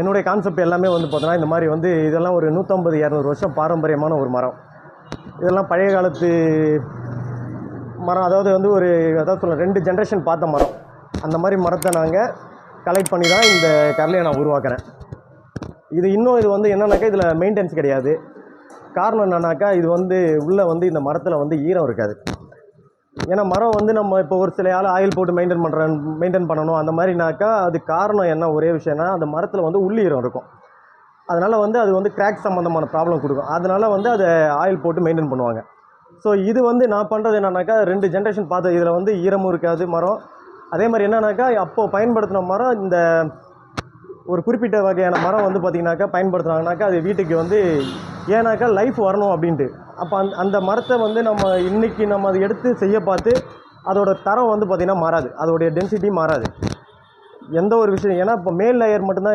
என்னுடைய கான்செப்ட் எல்லாமே வந்து பார்த்தோன்னா இந்த மாதிரி வந்து இதெல்லாம் ஒரு நூற்றம்பது இரநூறு வருஷம் பாரம்பரியமான ஒரு மரம். இதெல்லாம் பழைய காலத்து மரம். அதாவது வந்து ஒரு அதாவது சொல்ல ரெண்டு ஜென்ரேஷன் பார்த்த மரம். அந்த மாதிரி மரத்தை நாங்கள் கலெக்ட் பண்ணி தான் இந்த கரலையை நான் உருவாக்குறேன். இது இன்னும் இது வந்து என்னன்னாக்கா இதில் மெயின்டெனன்ஸ் கிடையாது. காரணம் என்னன்னாக்கா இது வந்து உள்ளே வந்து இந்த மரத்தில் வந்து ஈரம் இருக்காது. ஏன்னா மரம் வந்து நம்ம இப்போ ஒரு சில ஆள் ஆயில் போட்டு மெயின்டைன் பண்ணுறேன் மெயின்டைன் பண்ணணும். அந்த மாதிரினாக்கா அது காரணம் என்ன? ஒரே விஷயம்னா அந்த மரத்தில் வந்து உள்ளீரம் இருக்கும். அதனால் வந்து அது வந்து கிராக் சம்மந்தமான ப்ராப்ளம் கொடுக்கும். அதனால் வந்து அதை ஆயில் போட்டு மெயின்டைன் பண்ணுவாங்க. ஸோ இது வந்து நான் பண்ணுறது என்னன்னாக்கா ரெண்டு ஜென்ரேஷன் பார்த்து இதில் வந்து ஈரமும் இருக்காது மரம். அதே மாதிரி என்னன்னாக்கா அப்போது பயன்படுத்தின மரம் இந்த ஒரு குறிப்பிட்ட வகையான மரம் வந்து பார்த்திங்கனாக்கா பயன்படுத்துனாங்கனாக்கா அது வீட்டுக்கு வந்து ஏன்னாக்கா லைஃப் வரணும் அப்படின்ட்டு. அப்போ அந்த அந்த மரத்தை வந்து நம்ம இன்றைக்கி நம்ம அதை எடுத்து செய்ய பார்த்து அதோடய தரம் வந்து பார்த்திங்கன்னா மாறாது. அதோடைய டென்சிட்டி மாறாது. எந்த ஒரு விஷயம் ஏன்னா இப்போ மேல் லேயர் மட்டும்தான்